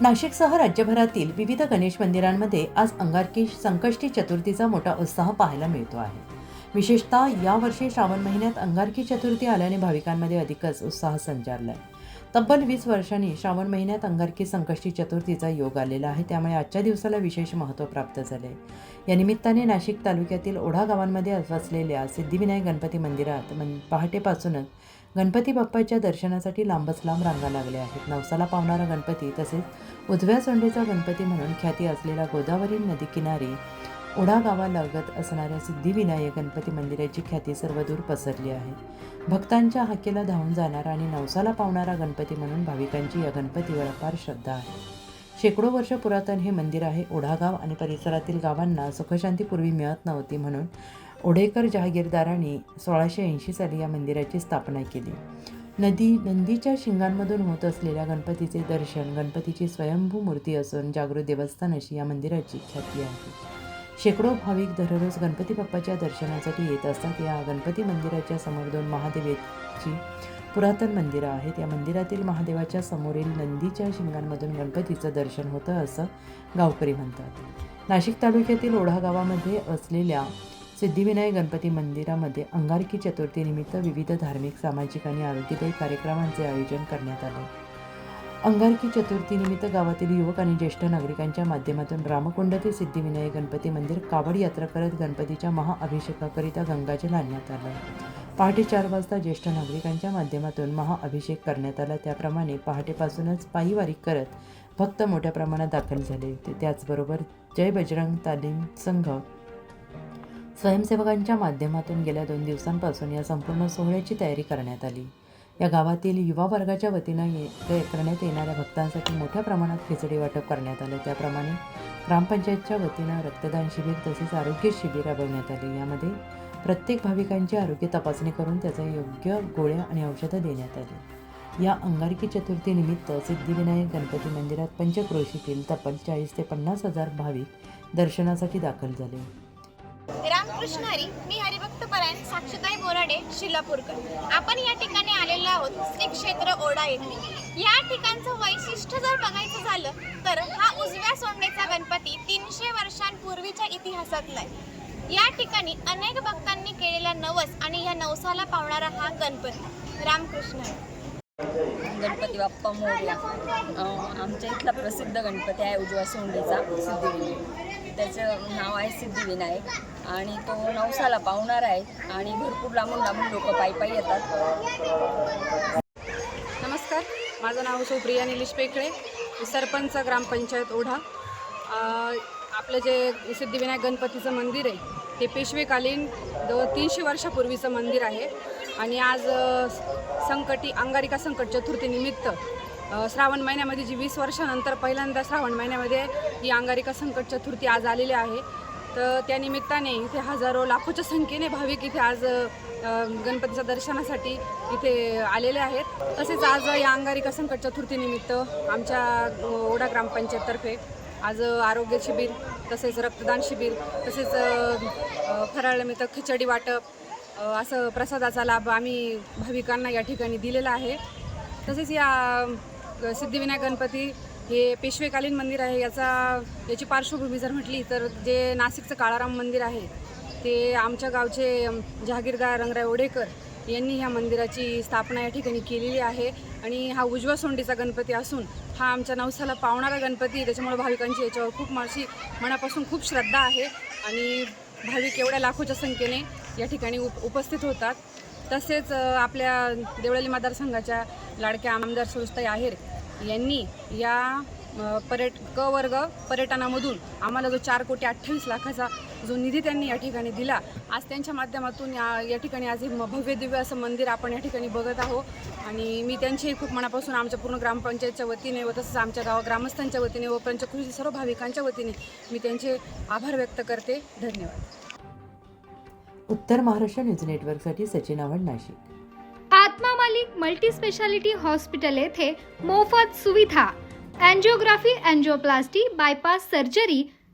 नाशिकसह राज्यभरातील विविध गणेश मंदिरांमध्ये आज अंगारकी संकष्टी चतुर्थीचा मोठा उत्साह पाहायला मिळतो आहे. विशेषतः यावर्षी श्रावण महिन्यात अंगारकी चतुर्थी आल्याने भाविकांमध्ये अधिकच उत्साह संचारलाय. तब्बल वीस वर्षांनी श्रावण महिन्यात अंगारकी संकष्टी चतुर्थीचा योग आलेला आहे त्यामुळे आजच्या दिवसाला विशेष महत्त्व प्राप्त झाले या निमित्ताने नाशिक तालुक्यातील ओढा गावांमध्ये वसलेल्या सिद्धिविनायक गणपती मंदिरात मन पहाटेपासूनच गणपती बाप्पाच्या दर्शनासाठी लांबच लांब रांगा लागल्या आहेत. नवसाला पावणारा गणपती तसेच उजव्या सोंडेचा गणपती म्हणून ख्याती असलेला गोदावरी नदी किनारी ओढा गावालगत असणाऱ्या सिद्धिविनायक गणपती मंदिराची ख्याती सर्वदूर पसरली आहे. भक्तांच्या हाकेला धावून जाणारा आणि नवसाला पावणारा गणपती म्हणून भाविकांची या गणपतीवर अपार श्रद्धा आहे. शेकडो वर्ष पुरातन हे मंदिर आहे. ओढागाव आणि परिसरातील गावांना सुखशांतीपूर्वी मिळत नव्हती म्हणून ओढेकर जहागीरदारांनी सोळाशे ऐंशी साली या मंदिराची स्थापना केली. नदी नंदीच्या शिंगांमधून होत असलेल्या गणपतीचे दर्शन गणपतीची स्वयंभू मूर्ती असून जागृत देवस्थान अशी या मंदिराची ख्याती आहे. शेकडो भाविक दररोज गणपती बाप्पाच्या दर्शनासाठी येत असतात. या गणपती मंदिराच्या समोर दोन महादेवेची पुरातन मंदिरं आहेत. या मंदिरातील महादेवाच्या समोरील नंदीच्या शिंगांमधून गणपतीचं दर्शन होतं असं गावकरी म्हणतात. नाशिक तालुक्यातील ओढा गावामध्ये असलेल्या सिद्धिविनायक गणपती मंदिरामध्ये अंगारकी चतुर्थीनिमित्त विविध धार्मिक सामाजिक आणि आरोग्यदायी कार्यक्रमांचे आयोजन करण्यात आले. अंगारकी चतुर्थीनिमित्त गावातील युवक आणि ज्येष्ठ नागरिकांच्या माध्यमातून रामकुंडातील सिद्धिविनायक गणपती मंदिर कावड यात्रा करत गणपतीच्या महाअभिषेकाकरिता गंगाजल आणण्यात आलं. पहाटे चार वाजता ज्येष्ठ नागरिकांच्या माध्यमातून महाअभिषेक करण्यात आला. त्याप्रमाणे पहाटेपासूनच पायीवारी करत भक्त मोठ्या प्रमाणात दाखल झाले होते. त्याचबरोबर जय बजरंग तालीम संघ स्वयंसेवकांच्या माध्यमातून गेल्या दोन दिवसांपासून या संपूर्ण सोहळ्याची तयारी करण्यात आली. या गावातील युवा वर्गाच्या वतीनं ये करण्यात येणाऱ्या भक्तांसाठी मोठ्या प्रमाणात खिचडी वाटप करण्यात आलं. त्याप्रमाणे ग्रामपंचायतच्या वतीनं रक्तदान शिबिर तसेच आरोग्य शिबिर राबवण्यात आले. यामध्ये प्रत्येक भाविकांची आरोग्य तपासणी करून त्याचा योग्य गोळ्या आणि औषधं देण्यात आली. या अंगारकी चतुर्थीनिमित्त सिद्धिविनायक गणपती मंदिरात पंचक्रोशीतील तब्बल चाळीस ते पन्नास हजार भाविक दर्शनासाठी दाखल झाले. रामकृष्ण हरी मी हरिभक्त परायण साक्षीताई बोराडे शिलापूरकर. आपण या ठिकाणी आलेलो आहोत श्री क्षेत्र ओढा येथे. या ठिकाणचं वैशिष्ट्य जर बघायचं झालं तर हा उजव्या सोंडेचा गणपती तीनशे वर्षांपूर्वीच्या इतिहासातला आहे. या ठिकाणी अनेक भक्तांनी केलेला नवस आणि या नवसाला पावणारा हा गणपती. रामकृष्ण गणपती बाप्पा मोरला आमच्या इथला प्रसिद्ध गणपती आहे उजवा सोंडेचा सिद्धिविनायक त्याचं नाव आहे सिद्धिविनायक आणि तो नवसाला पावणारा आहे आणि भरपूर लांबून लांबून लोक पायी पायी येतात. नमस्कार माझं नाव सुप्रिया निलेश पेखळे सरपंच ग्रामपंचायत ओढा. आपलं जे सिद्धिविनायक गणपतीचं मंदिर आहे ते पेशवेकालीन द तीनशे वर्षापूर्वीचं मंदिर आहे. आणि आज संकटी अंगारिका संकट चतुर्थीनिमित्त श्रावण महिन्यामध्ये जी वीस वर्षानंतर पहिल्यांदा श्रावण महिन्यामध्ये ही अंगारिका संकट चतुर्थी आज आलेली आहे. तर त्या निमित्ताने इथे हजारो लाखोच्या संख्येने भाविक इथे आज गणपतीच्या दर्शनासाठी इथे आलेले आहेत. तसेच आज या अंगारिका संकट चतुर्थीनिमित्त आमच्या ओढा ग्रामपंचायततर्फे आज आरोग्य शिबिर तसेच रक्तदान शिबिर तसेच फराळ अ, खिचडी वाटप असं प्रसादाचा लाभ आम्ही भाविकांना या ठिकाणी दिलेला आहे. तसेच या सिद्धिविनायक गणपती हे पेशवेकालीन मंदिर आहे याचा याची पार्श्वभूमी जर म्हटली तर जे नाशिकचं काळाराम मंदिर आहे ते आमच्या गावचे जहागीरदार रंगराय ओढेकर यांनी ह्या मंदिराची स्थापना या ठिकाणी केलेली आहे. आणि हा उजवा सोंडीचा गणपती असून हा आमच्या नवसाला पावणारा गणपती त्याच्यामुळे भाविकांची याच्यावर खूप माशी मनापासून खूप श्रद्धा आहे. आणि भाविक एवढ्या लाखोच्या संख्येने या ठिकाणी उप उपस्थित होतात. तसेच आपल्या देवळाली मतदारसंघाच्या लाडक्या आमदार सुरस्ताई आहेर यांनी या पर्यट क वर्ग पर्यटनामधून आम्हाला जो चार कोटी अठ्ठावीस लाखाचा जो निधी त्यांनी या ठिकाणी दिला आज त्यांच्या माध्यमातून या या ठिकाणी आज हे भव्य दिव्य असं मंदिर आपण या ठिकाणी बघत आहोत. आणि मी त्यांचे खूप मनापासून आमच्या पूर्ण ग्रामपंचायतच्या वतीने व तसंच आमच्या गाव ग्रामस्थांच्या वतीने व पंचकृषी सर्व भाविकांच्या वतीने मी त्यांचे आभार व्यक्त करते. धन्यवाद. उत्तर महाराष्ट्र न्यूज नेटवर्कसाठी सचिन आवड नाशिक. आत्मा मालिक मल्टी स्पेशालिटी हॉस्पिटल येथे मोफत सुविधा angiography angioplasty bypass surgery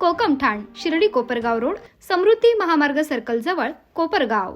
Kokamthan Shirdi Kopargaon road Samruddhi Mahamarg circle जवळ कोपरगाव.